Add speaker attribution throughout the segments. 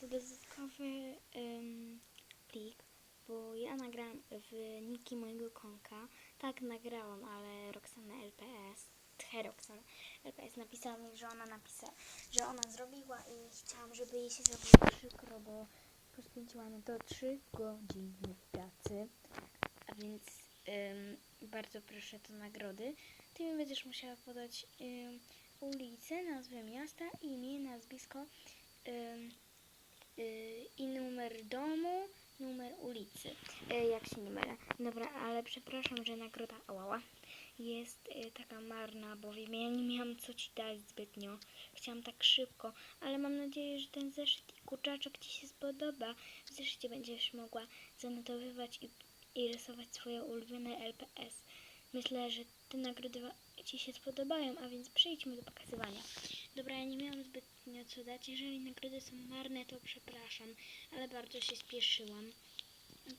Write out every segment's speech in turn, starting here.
Speaker 1: to dodatkowy plik, bo ja nagrałam w niki mojego konka. Tak, nagrałam, ale Roxana LPS, tche Roxana LPS napisała mi, że ona napisała, że ona zrobiła i chciałam, żeby jej się zrobiło przykro, bo poświęciła na to 3 godziny pracy. A więc bardzo proszę to nagrody. Ty mi będziesz musiała podać ym, ulicę, nazwę miasta, imię, nazwisko i numer domu, numer ulicy, y, jak się nie mylę. Dobra, ale przepraszam, że nagroda Ałała jest y, taka marna, bowiem ja nie miałam co ci dać zbytnio. Chciałam tak szybko, ale mam nadzieję, że ten zeszyt i kurczaczek ci się spodoba. W zeszycie będziesz mogła zanotowywać i, i rysować swoje ulubione LPS. Myślę, że te nagrody Ci się spodobają, a więc przejdźmy do pokazywania. Dobra, ja nie miałam zbytnio co dać. Jeżeli nagrody są marne, to przepraszam, ale bardzo się spieszyłam.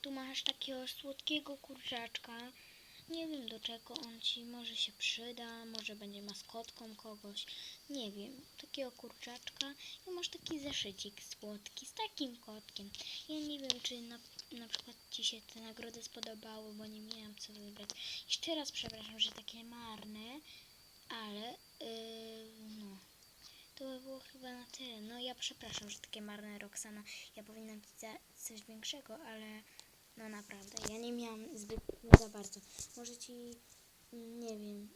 Speaker 1: Tu masz takiego słodkiego kurczaczka. Nie wiem do czego on ci może się przyda, może będzie maskotką kogoś. Nie wiem, takiego kurczaczka. I masz taki zeszycik słodki z takim kotkiem. Ja nie wiem, czy na, na przykład ci się te nagrody spodobały, bo nie miałam co wybrać. Jeszcze raz przepraszam, że takie marne, ale yy, no. To by było chyba na tyle. No ja przepraszam, że takie marne Roxana. Ja powinnam ci dać coś większego, ale no naprawdę, ja nie miałam zbyt za bardzo. Może ci, nie wiem,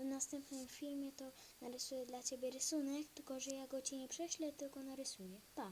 Speaker 1: w następnym filmie to narysuję dla ciebie rysunek, tylko że ja go ci nie prześlę, tylko narysuję. Pa!